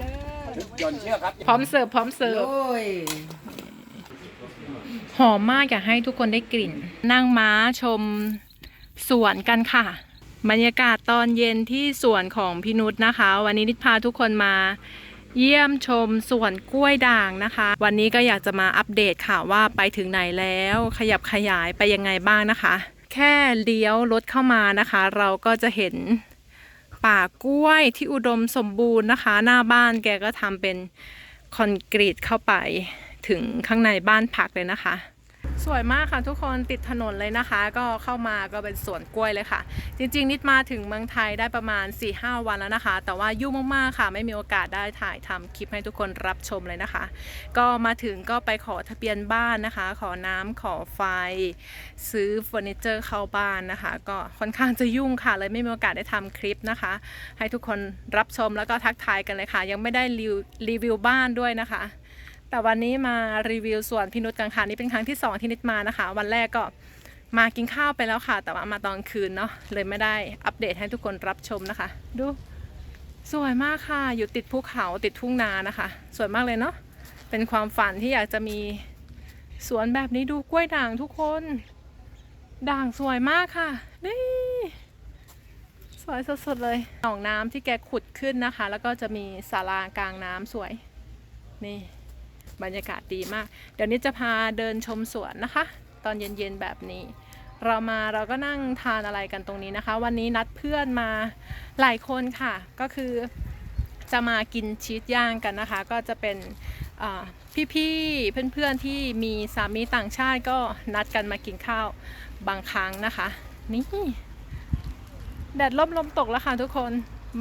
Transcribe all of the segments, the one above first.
เด้อหย่อนเชือกครับพร้อมเสิร์ฟพร้อมเสิร์ฟ โอ้ยหอมมากอยากให้ทุกคนได้กลิ่น นั่งม้าชมสวนกันค่ะ บรรยากาศตอนเย็นที่สวนของพี่นุชนะคะ วันนี้นิดพาทุกคนมาเยี่ยมชมสวนกล้วยด่างนะคะ วันนี้ก็อยากจะมาอัปเดตค่ะว่าไปถึงไหนแล้ว ขยับขยายไปยังไงบ้างนะคะ แค่เลี้ยวรถเข้ามานะคะ เราก็จะเห็น ป่ากล้วยที่อุดมสมบูรณ์นะคะ หน้าบ้านแกก็ทำเป็นคอนกรีตเข้าไปถึงข้างในบ้านพักเลยนะคะ สวยมากค่ะทุกคนติดถนนเลยนะคะ ก็เข้ามาก็เป็นสวนกล้วยเลยค่ะ จริง ๆ นิดมาถึงเมืองไทยได้ประมาณ 4-5 วันแล้วนะคะ แต่ว่ายุ่งมากๆค่ะ ไม่มีโอกาสได้ถ่ายทำคลิปให้ทุกคนรับชมเลยนะคะ ก็มาถึงก็ไปขอทะเบียนบ้านนะคะ ขอน้ำขอไฟ ซื้อเฟอร์นิเจอร์เข้าบ้านนะคะ ก็ค่อนข้างจะยุ่งค่ะ เลยไม่มีโอกาสได้ทำคลิปนะคะ ให้ทุกคนรับชมแล้วก็ทักทายกันเลยค่ะ ยังไม่ได้รีวิวบ้านด้วยนะคะ แต่วันนี้มารีวิวสวนพินุชกันค่ะนี่เป็นครั้งที่สองที่นิดมานะคะ วันแรกก็มากินข้าวไปแล้วค่ะ แต่ว่ามาตอนคืนเนาะเลยไม่ได้อัปเดตให้ทุกคนรับชมนะคะ ดูสวยมากค่ะ อยู่ติดภูเขาติดทุ่งนานะคะ สวยมากเลยเนาะเป็นความฝันที่อยากจะมีสวนแบบนี้ดูกล้วยด่างทุกคน ด่างสวยมากค่ะนี่สวยสดๆเลยหนองน้ำที่แกขุดขึ้นนะคะ แล้วก็จะมีศาลากลางน้ำสวยนี่ บรรยากาศดีมาก เดี๋ยวนี้จะพาเดินชมสวนนะคะ ตอนเย็นๆแบบนี้ เรามาเราก็นั่งทานอะไรกันตรงนี้นะคะ วันนี้นัดเพื่อนมาหลายคนค่ะ ก็คือจะมากินชีสย่างกันนะคะ ก็จะเป็นพี่ๆเพื่อนๆที่มีสามีต่างชาติก็นัดกันมากินข้าวบางครั้งนะคะ นี่แดดล่มลมตกแล้วค่ะทุกคน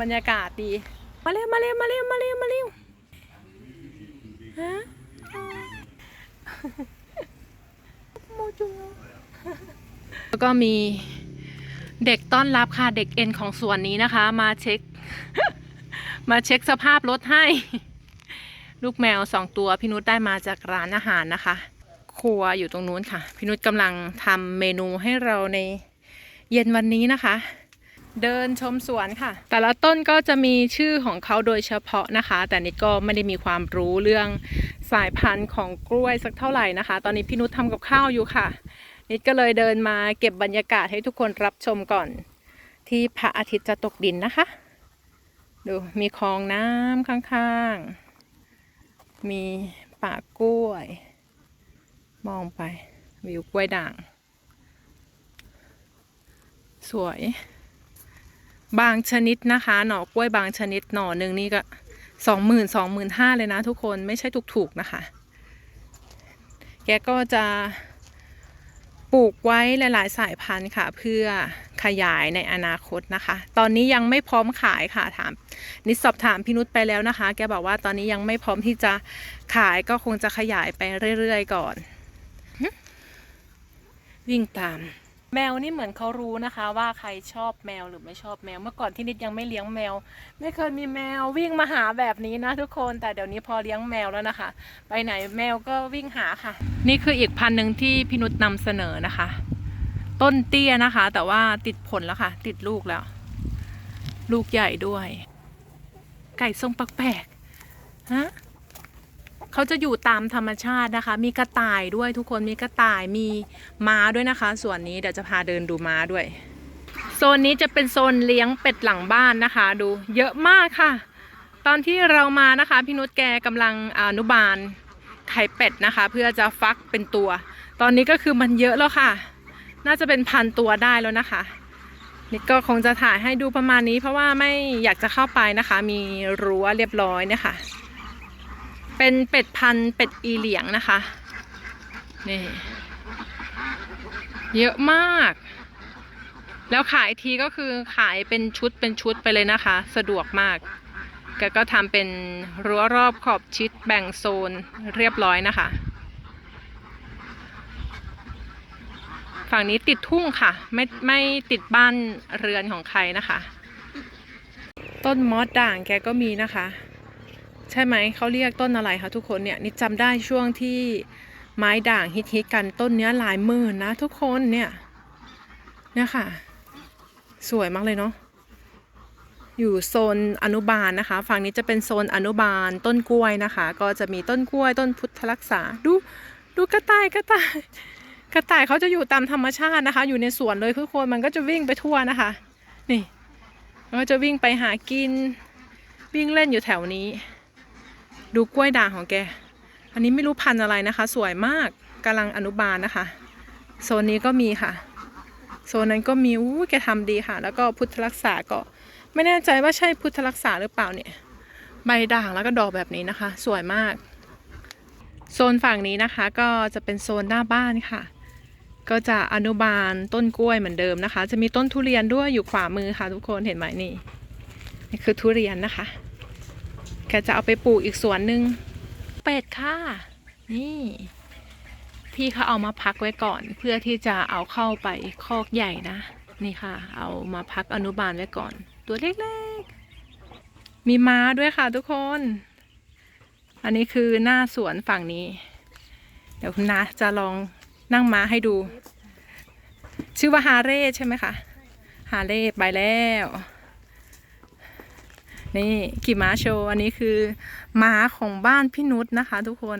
บรรยากาศดี มาเร็วมาเร็วมาเร็วมาเร็วมาเร็วฮะ แล้วก็มีเด็กต้อนรับค่ะ เด็กเอ็นของสวนนี้นะคะ มาเช็ค มาเช็คสภาพรถให้ ลูกแมวสองตัวพี่นุชได้มาจากร้านอาหารนะคะ ครัวอยู่ตรงนู้นค่ะ พี่นุชกำลังทำเมนูให้เราในเย็นวันนี้นะคะ เดินชมสวนค่ะ แต่ละต้นก็จะมีชื่อของเขาโดยเฉพาะนะคะ แต่นิดก็ไม่ได้มีความรู้เรื่อง สายพันธุ์ของกล้วยสักเท่าไหร่นะคะ ตอนนี้พี่นุชทำกับข้าวอยู่ค่ะ นิดก็เลยเดินมาเก็บบรรยากาศให้ทุกคนรับชมก่อน ที่พระอาทิตย์จะตกดินนะคะ ดูมีคลองน้ำข้างๆ มีป่ากล้วย มองไปวิวกล้วยด่าง สวย บางชนิดนะคะ หน่อกล้วยบางชนิดหน่อหนึ่งนี่ก็ สองหมื่นสองหมื่นห้าเลยนะทุกคนไม่ใช่ถูกๆนะคะ แกก็จะปลูกไว้หลาย ๆ สายพันธุ์ค่ะ เพื่อขยายในอนาคตนะคะ ตอนนี้ยังไม่พร้อมขายค่ะถาม นิดสอบถามพี่นุชไปแล้วนะคะ แกบอกว่าตอนนี้ยังไม่พร้อมที่จะขายก็คงจะขยายไปเรื่อย ๆ ก่อน วิ่งตาม แมวนี่เหมือนเขารู้นะคะ ว่าใครชอบแมวหรือไม่ชอบแมว เมื่อก่อนที่นิดยังไม่เลี้ยงแมว ไม่เคยมีแมววิ่งมาหาแบบนี้นะทุกคนแต่เดี๋ยวนี้พอเลี้ยงแมวแล้วนะคะ ไปไหนแมวก็วิ่งหาค่ะ นี่คืออีกพันหนึ่งที่พี่นุชนำเสนอนะคะ ต้นเตี้ยนะคะ แต่ว่าติดผลแล้วค่ะ ติดลูกแล้ว ลูกใหญ่ด้วย ไก่ทรงปักแปลกๆฮะ เขาจะอยู่ตามธรรมชาตินะคะ มีกระต่ายด้วยทุกคนมีกระต่ายมีม้าด้วยนะคะ ส่วนนี้เดี๋ยวจะพาเดินดูม้าด้วย โซนนี้จะเป็นโซนเลี้ยงเป็ดหลังบ้านนะคะ ดูเยอะมากค่ะ ตอนที่เรามานะคะพี่นุชแกกำลังอนุบาลไข่เป็ดนะคะ เพื่อจะฟักเป็นตัว ตอนนี้ก็คือมันเยอะแล้วค่ะ น่าจะเป็นพันตัวได้แล้วนะคะนี่ก็คงจะถ่ายให้ดูประมาณนี้เพราะว่าไม่อยากจะเข้าไปนะคะ มีรั้วเรียบร้อยเนี่ยค่ะ เป็นเป็ดพันเป็ดอีเหลียงนะคะ นี่ เยอะมาก แล้วขายทีก็คือขายเป็นชุดเป็นชุดไปเลยนะคะ สะดวกมากแกก็ทำเป็นรั้วรอบขอบชิดแบ่งโซนเรียบร้อยนะคะ ฝั่งนี้ติดทุ่งค่ะ ไม่ไม่ติดบ้านเรือนของใครนะคะ ต้นมอสด่างแกก็มีนะคะ ใช่ไหมเขาเรียกต้นอะไรคะทุกคนเนี่ยนี่จำได้ช่วงที่ไม้ด่างฮิตๆกันต้นเนี้ยหลายหมื่นนะทุกคนเนี่ยเนี่ยค่ะ สวยมากเลยเนาะอยู่โซนอนุบาลนะคะ ฝั่งนี้จะเป็นโซนอนุบาลต้นกล้วยนะคะ ก็จะมีต้นกล้วย ต้นพุทธรักษาดูดูกระต่ายกระต่ายกระต่ายเขาจะอยู่ตามธรรมชาตินะคะ อยู่ในสวนเลยทุกคนมันก็จะวิ่งไปทั่วนะคะ นี่มันก็จะวิ่งไปหากินวิ่งเล่นอยู่แถวนี้ ดูกล้วยด่างของแก อันนี้ไม่รู้พันธุ์อะไรนะคะ สวยมากกำลังอนุบาลนะคะ โซนนี้ก็มีค่ะ โซนนั้นก็มีอู้แกทำดีค่ะ แล้วก็พุทธรักษาก็ ไม่แน่ใจว่าใช่พุทธรักษาหรือเปล่าเนี่ย ใบด่างแล้วก็ดอกแบบนี้นะคะ สวยมาก โซนฝั่งนี้นะคะก็จะเป็นโซนหน้าบ้านค่ะ ก็จะอนุบาลต้นกล้วยเหมือนเดิมนะคะ จะมีต้นทุเรียนด้วยอยู่ขวามือค่ะ ทุกคนเห็นไหมนี่นี่คือทุเรียนนะคะ กจะเอาไปปลูกอีกสวนหนึ่งเป็ดค่ะ นี่ พี่เขาเอามาพักไว้ก่อน เพื่อที่จะเอาเข้าไปคอกใหญ่นะ นี่ค่ะ เอามาพักอนุบาลไว้ก่อน ตัวเล็กๆ มีม้าด้วยค่ะทุกคน อันนี้คือหน้าสวนฝั่งนี้ เดี๋ยวคุณนาจะลองนั่งม้าให้ดู ชื่อว่าฮาเร่ใช่ไหมคะ ฮาเร่ไปแล้ว นี่ขี่ม้าโชว์อันนี้คือม้าของบ้านพี่นุชนะคะ ทุกคน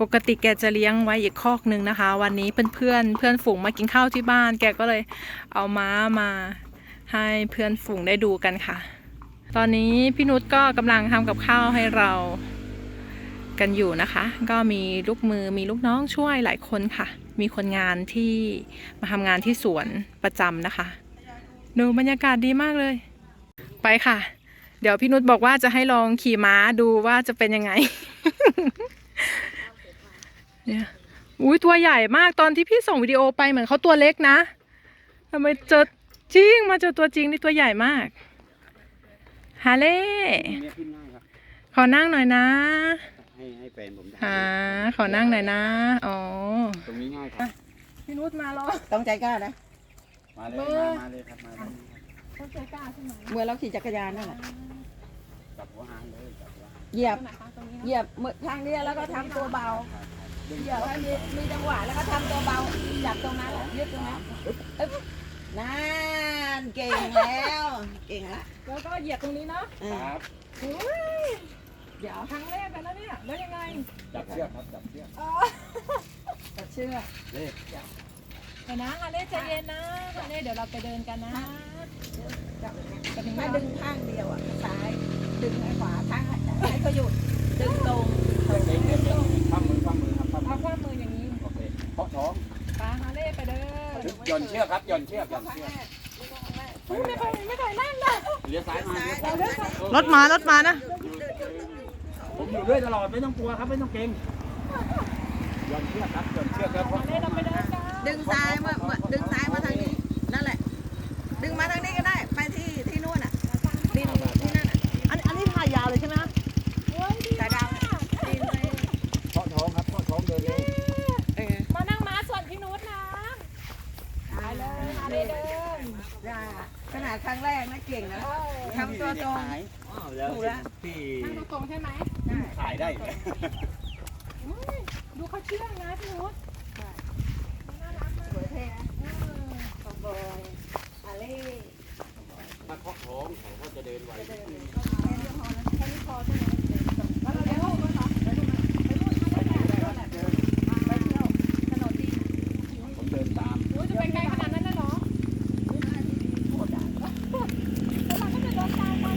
ปกติแกจะเลี้ยงไว้อีกคอกหนึ่งนะคะ วันนี้เพื่อนๆเพื่อนฝูงมากินข้าวที่บ้าน แกก็เลยเอาม้ามาให้เพื่อนฝูงได้ดูกันค่ะ ตอนนี้พี่นุชก็กำลังทำกับข้าวให้เรากันอยู่นะคะ ก็มีลูกมือมีลูกน้องช่วยหลายคนค่ะ มีคนงานที่มาทำงานที่สวนประจำนะคะดูบรรยากาศดีมากเลย ไปค่ะ เดี๋ยวพี่นุชบอกว่าจะให้ลองขี่ม้าดูว่าจะเป็นยังไง เนี่ยอุ้ยตัวใหญ่มากตอนที่พี่ส่งวิดีโอไปเหมือนเขาตัวเล็กนะทำไมเจอจริงมาเจอตัวจริงนี่ตัวใหญ่มากฮาเล่เขายครับขอนั่งหน่อยนะ ให้ให้แฟนผมได้หาขอนั่งหน่อยนะ อ๋อ ตรงนี้ง่ายครับ พี่นุชมารอ ต้องใจกล้านะ มาเลยเบอมาร์มาเลยครับมาเลยต้องใจกล้าใช่ไหมเมื่อเราขี่จักรยานนั่นแหละจับหัวหางเลยจับหัวหางเหยียบตรงไหนคะตรงนี้เหยียบมือข้างเนี้ยแล้วก็ทำตัวเบา เหยียบให้มีมีจังหวะแล้วก็ทำตัวเบา จับตรงนั้นแหละยึดตรงนั้นอึ๊บนั่นเก่งแล้ว เก่งละแล้วก็เหยียบตรงนี้เนาะเออครับอุ้ย เดี๋ยวครั้งแรกกันแล้วเนี่ยแล้วยังไงจับเชือกครับจับเชือกจับเชือกเลขเดี๋ยวนะฮาเล่ใจเย็นนะฮาเล่เดี๋ยวเราไปเดินกันนะจับจะถึงถ้าบ้านดึงข้างเดียวอะซ้ายดึงให้ขวาข้างให้เขาหยุดดึงตรงตรงเก่งเก่งเก่งข้ามมือข้ามมือครับข้ามเอามือข้อมืออย่างนี้โอเคเคาะท้องปาฮาเล่ไปเดินหย่อนเชือกครับหย่อนเชือกหย่อนข้างเชือกแรกดึงข้างแรกอุ้ยไม่เคยไม่เคยนั่งเลยเลี้ยวซ้ายมาเลี้ยวซ้ายเลี้ยวซ้ายรถมารถมานะผม อยู่ด้วยตลอดไม่ต้องกลัวครับไม่ต้องเก่งหย่อนเชือกครับหย่อนเชือกครับฮาเล่เราไปเดินกันดึงซ้ายมามาดึงซ้าย จะเดินตามมัน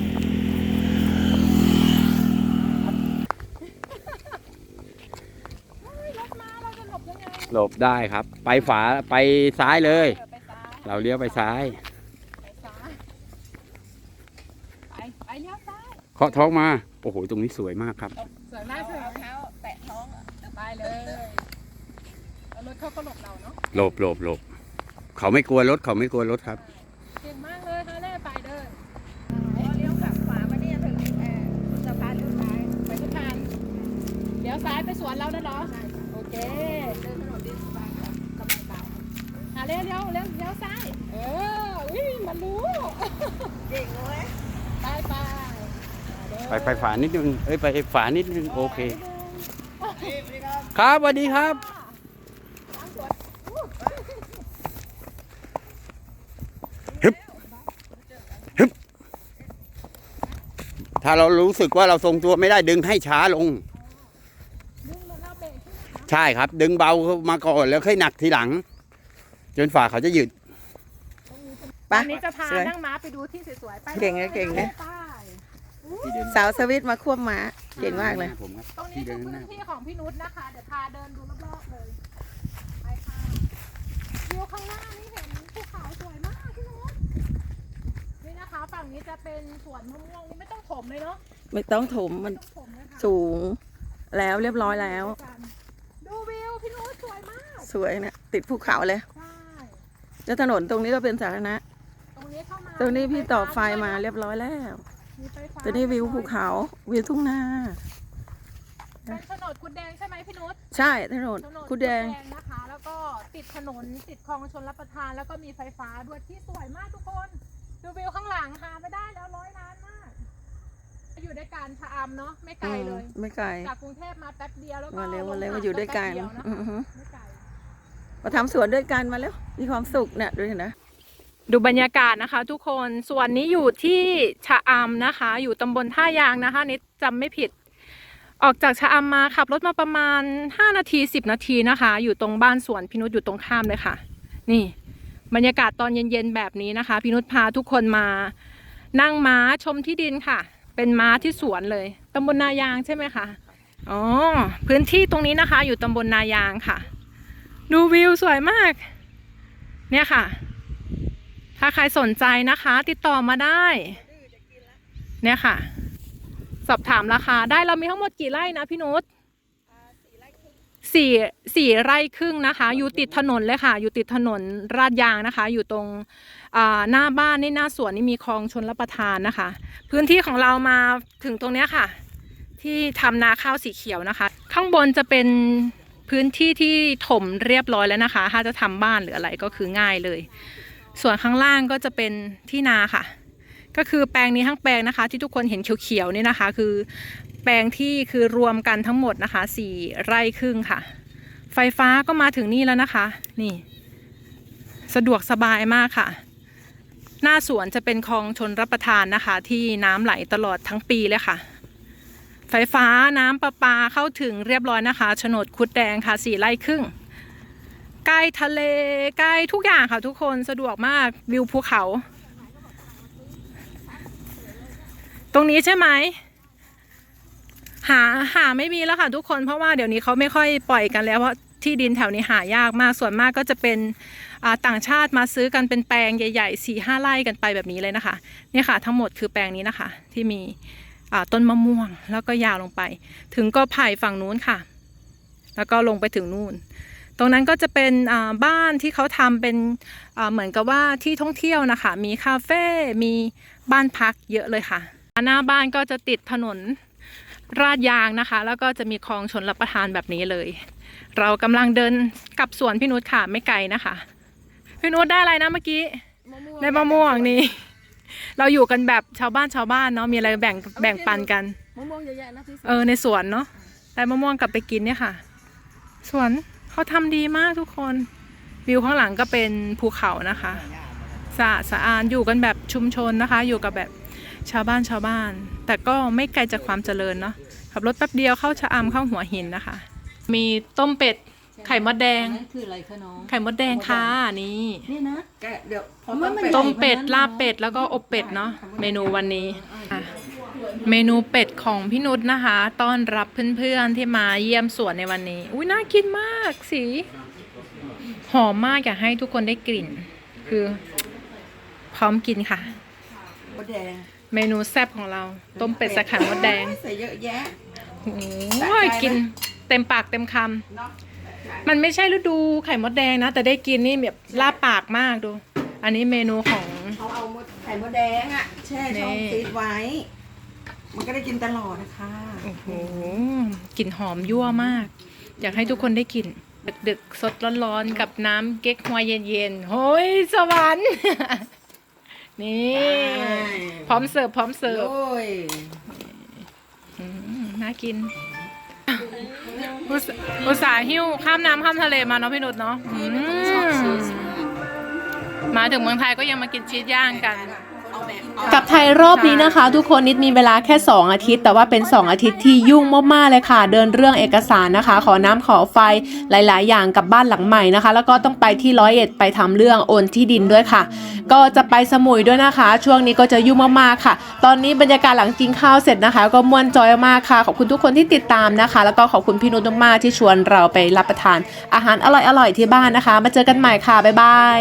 เฮ้ยรถมเราจะหลบยังไงหลบได้ครับ ไปฝาไปซ้ายเลย เราเลี้ยวไปซ้าย ไปซ้ายไปไปเลี้ยวซ้าย เคาะท้องมา โอ้โห ตรงนี้สวยมากครับ สวยมากสวยเท้าแตะท้องไปเลยแล้วรถเขาก็หลบเราเนาะหลบหลบหลบเขาไม่กลัวรถเขาไม่กลัวรถครับ เก่งมากเลยฮาเล่ไปเดินพอเลี้ยวกลับขวามาเนี่ยถึงเอ่อสะพานเลี้ยวซ้ายไปทุกทางเดี๋ยวซ้ายไปสวนเรานะเหรอโอเคเดินถนนดีสบายครับกำลังเบาฮาเล่เลี้ยวเลี้ยวเลี้ยวซ้าย เอออุ้ยมันรู้เก่งเลยไปไป ไปไปฝานิดนึงเอ้ยไปฝานิดนึงโอเค ครับสวัสดีครับ ถ้าเรารู้สึกว่าเราทรงตัวไม่ได้ดึงให้ช้าลง ใช่ครับ ดึงเบามาก่อนแล้วค่อยหนักทีหลัง จนฝ่าเขาจะหยุดป่ะวันนี้จะพานั่งม้าไปดูที่สวยๆไปเก่งนะเก่งนะ ไปสาวสวิตมาควบม้าเก่งมากเลย ผมครับตรงนี้คือพื้นที่ของพี่นุชนะคะ เดี๋ยวพาเดินดูรอบๆเลย ไปค่ะวิวข้างหน้านี่เห็นภูเขาสวยมากพี่นุชนี่นะคะ ฝั่งนี้จะเป็นสวนมะม่วงนี่ไม่ต้องถมเลยเนาะไม่ต้องถมมันไม่ต้องถมเลยค่ะสูงแล้วเรียบร้อยแล้ว ดูวิวพี่นุชสวยมากสวยนะติดภูเขาเลย ใช่แล้วถนนตรงนี้ก็เป็นสาธารณะ ตรงนี้เข้ามาตรงนี้พี่ต่อไฟมาเรียบร้อยแล้ว มีไฟฟ้าตัวนี้วิวภูเขา วิวทุ่งนาเป็นโฉนดกุดแดงใช่ไหมพี่นุชใช่ถนนโฉนดคุดแดงนะคะ แล้วก็ติดถนนติดคลองชนรับประทาน แล้วก็มีไฟฟ้าด้วยที่สวยมากทุกคนดูวิวข้างหลังหาไม่ได้แล้วร้อยล้านมาก อยู่ด้วยกันชะอำเนาะไม่ไกลเลยอืมไม่ไกลจากกรุงเทพมาแป๊บเดียวแล้วก็มาเร็วลงมาเร็วหมาอยู่ด้วยกันแป๊บเนะคะอือฮึไม่ไกลมาทำสวนด้วยกันมาแล้วมีความสุขเนี่ยดูเห็นนะ ดูบรรยากาศนะคะ ทุกคนส่วนนี้อยู่ที่ชะอำนะคะ อยู่ตำบลท่ายางนะคะนิดจำไม่ผิด ออกจากชะอำมาขับรถมาประมาณ 5 นาที 10 นาทีนะคะ อยู่ตรงบ้านสวนพินุชอยู่ตรงข้ามเลยค่ะ นี่ บรรยากาศตอนเย็นๆแบบนี้นะคะพินุชพาทุกคนมานั่งม้าชมที่ดินค่ะ เป็นม้าที่สวนเลยตำบลนายางใช่ไหมคะอ๋อพื้นที่ตรงนี้นะคะ อยู่ตำบลนายางค่ะ ดูวิวสวยมาก เนี่ยค่ะ ถ้าใครสนใจนะคะ ติดต่อมาได้ เนี่ยค่ะ สอบถามราคาได้เรามีทั้งหมดกี่ไร่นะพี่นุชสี่สี่ไร่ครึ่งนะคะ อยู่ติดถนนเลยค่ะ อยู่ติดถนนราดยางนะคะ อยู่ตรงหน้าบ้านนี่หน้าสวนนี่มีคลองชนรับประทานนะคะ พื้นที่ของเรามาถึงตรงเนี้ยค่ะ ที่ทำนาข้าวสีเขียวนะคะ ข้างบนจะเป็นพื้นที่ที่ถมเรียบร้อยแล้วนะคะ ถ้าจะทำบ้านหรืออะไรก็คือง่ายเลย ส่วนข้างล่างก็จะเป็นที่นาค่ะ ก็คือแปลงนี้ทั้งแปลงนะคะ ที่ทุกคนเห็นเขียวๆนี่นะคะ คือแปลงที่คือรวมกันทั้งหมดนะคะสี่ไร่ครึ่งค่ะ ไฟฟ้าก็มาถึงนี่แล้วนะคะ นี่ สะดวกสบายมากค่ะ หน้าสวนจะเป็นคลองชนรับประทานนะคะ ที่น้ำไหลตลอดทั้งปีเลยค่ะไฟฟ้าน้ำประปาเข้าถึงเรียบร้อยนะคะโฉนดคุดแดงค่ะสี่ไร่ครึ่ง ใกล้ทะเลใกล้ทุกอย่างค่ะทุกคนสะดวกมากวิวภูเขา ตรงนี้ใช่ไหมหาหาไม่มีแล้วค่ะทุกคนเพราะว่าเดี๋ยวนี้เขาไม่ค่อยปล่อยกันแล้วเพราะที่ดินแถวนี้หายากมากส่วนมากก็จะเป็นต่างชาติมาซื้อกันเป็นแปลงใหญ่ๆสี่ห้าไร่กันไปแบบนี้เลยนะคะเนี่ยค่ะทั้งหมดคือแปลงนี้นะคะ ที่มีต้นมะม่วงแล้วก็ยาวลงไป ถึงก็ไผ่ฝั่งนู้นค่ะ แล้วก็ลงไปถึงนู่น ตรงนั้นก็จะเป็นอ่าบ้านที่เขาทำเป็นอ่าเหมือนกับว่าที่ท่องเที่ยวนะคะ มีคาเฟ่มีบ้านพักเยอะเลยค่ะ หน้าบ้านก็จะติดถนนราดยางนะคะ แล้วก็จะมีคลองชนรับประทานแบบนี้เลย เรากำลังเดินกลับสวนพี่นุชค่ะไม่ไกลนะคะ พี่นุชได้อะไรนะเมื่อกี้ได้มะม่วงนี่เราอยู่กันแบบชาวบ้านชาวบ้านเนาะมีอะไรแบ่งแบ่งปันกันมะม่วงเยอะแยะนะที่เออในสวนเนาะได้มะม่วงกลับไปกินเนี่ยค่ะ สวน เขาทำดีมากทุกคน วิวข้างหลังก็เป็นภูเขานะคะสะอาดสะอานอยู่กันแบบชุมชนนะคะ อยู่กับแบบชาวบ้านชาวบ้าน แต่ก็ไม่ไกลจากความเจริญเนาะขับรถแป๊บเดียวเข้าชะอำเข้าหัวหินนะคะ มีต้มเป็ดไข่มดแดงนั่นคืออะไรคะน้องไข่มดแดงค่ะนี่นี่นะแกะเดี๋ยวพอต้มเป็ดลาบเป็ดแล้วก็อบเป็ดเนาะเมนูวันนี้อะ เมนูเป็ดของพี่นุชนะคะ ต้อนรับเพื่อนๆที่มาเยี่ยมสวนในวันนี้ อุ้ยน่ากินมากสีหอมมากอยากให้ทุกคนได้กลิ่น คือ พร้อมกินค่ะ มดแดงเมนูแซ่บของเรา ต้มเป็ดใส่ไข่มดแดงใส่เยอะแยะ โอ้ยกินเต็มปากเต็มคำมันไม่ใช่ฤดูไข่มดแดงนะ แต่ได้กินนี่แบบลาบปากมากดู อันนี้เมนูของ เขาเอามดไข่มดแดงอะแช่ช่องนี่ ฟรีซไว้ มันก็ได้กินตลอดนะคะโอ้โหกลิ่นหอมยั่วมาก อยากให้ทุกคนได้กลิ่นดึกๆ สดร้อนๆ กับน้ำเก๊กฮวยเย็นๆโอ้ยสวรรค์ นี่ พร้อมเสิร์ฟพร้อมเสิร์ฟโอ้ยอืมน่ากินอุตสอุตส่าห์หิ้วข้ามน้ำข้ามทะเลมาเนาะพี่นุชเนาะอืมมาถึงเมืองไทยก็ยังมากินชีสย่างกันเอา กับไทยรอบนี้นะคะ ทุกคนนิดมีเวลาแค่ 2 อาทิตย์ แต่ว่าเป็น 2 อาทิตย์ที่ยุ่งมากๆเลยค่ะ เดินเรื่องเอกสารนะคะ ขอน้ำขอไฟหลาย ๆ อย่างกับบ้านหลังใหม่นะคะ แล้วก็ต้องไปที่ร้อยเอ็ดไปทำเรื่องโอนที่ดินด้วยค่ะ ก็จะไปสมุยด้วยนะคะ ช่วงนี้ก็จะยุ่งมากๆค่ะ ตอนนี้บรรยากาศหลังกินข้าวเสร็จนะคะ ก็ม่วนจอยมากค่ะขอบคุณทุกคนที่ติดตามนะคะ แล้วก็ขอบคุณพี่นุชมากๆที่ชวนเราไปรับประทานอาหารอร่อยๆที่บ้านนะคะ มาเจอกันใหม่ค่ะบ๊ายบาย